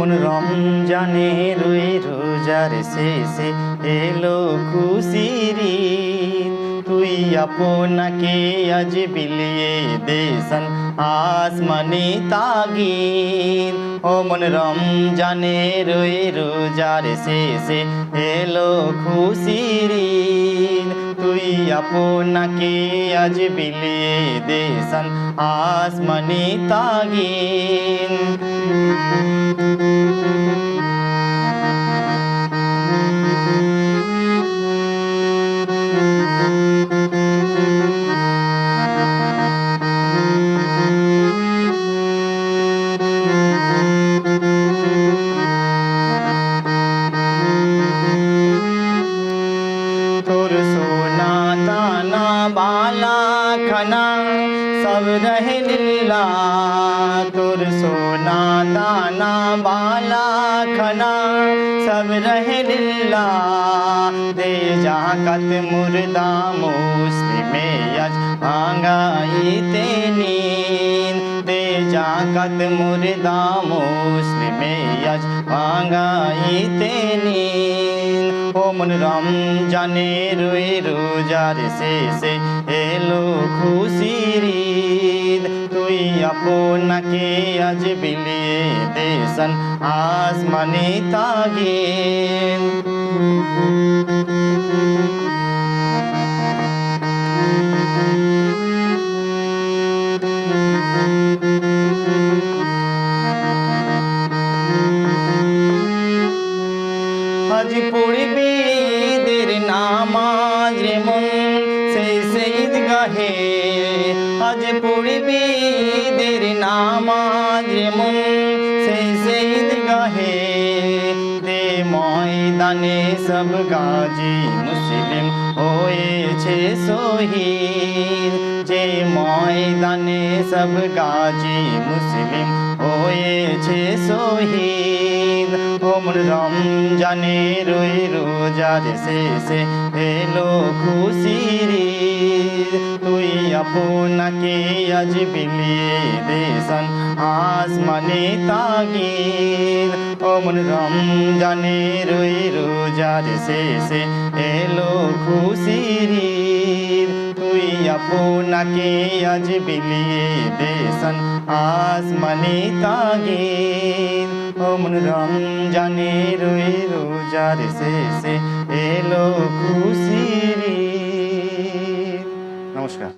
মন রমজানে রুই রোজার শেষে এলো খুশির তুই আপনাকে আজ বিলিয়ে দেশন আসমানি তাগির ও মন রমজানে রুই রোজার শেষে এলো খুশির তুই আপনাকে আজ বিলিয়ে দেশন আসমানি তাগিন बाला खना, सब रहे दिल्ला तुर सोना दाना, बाला खना, सब रहे दिल्ला दे जाकत मुर्दा, मुस्लिम यज मांगाई ते দে জাকাত মুর্দা মুসলিমে আজ ভাঙ্গাইতে নিন ও মন রমজানে রুই রোজার শেষে এলো খুশির। তুই আপনাকে আজ বিলিয়ে দেশন আসমানি তাগিন আজ পড়বি, ঈদের নামাজ রে মন, সেই শহীদ গাহে আজ পড়বি, ঈদের নামাজ রে মন, সেই শহীদ গাহে দে ময়দানে সব গাজী মুসলিম হয়েছে শহীদ। যে ময়দানে সব গাজী মুসলিম হয়েছে শহীদ। ওমর রমজানে রই রোজার শেষে এলো খুশির ঈদ। তুই আপনাকে আজ বিলিয়ে দেশন আসমানে তাগির ওমর রমজানে রই রোজার শেষে এলো খুশির ঈদ। তুই আপনাকে আজ বিলিয়ে দেশন আসমানি তাগির অমন রমজানে রই রোজার শেষে এলো খুশি নমস্কার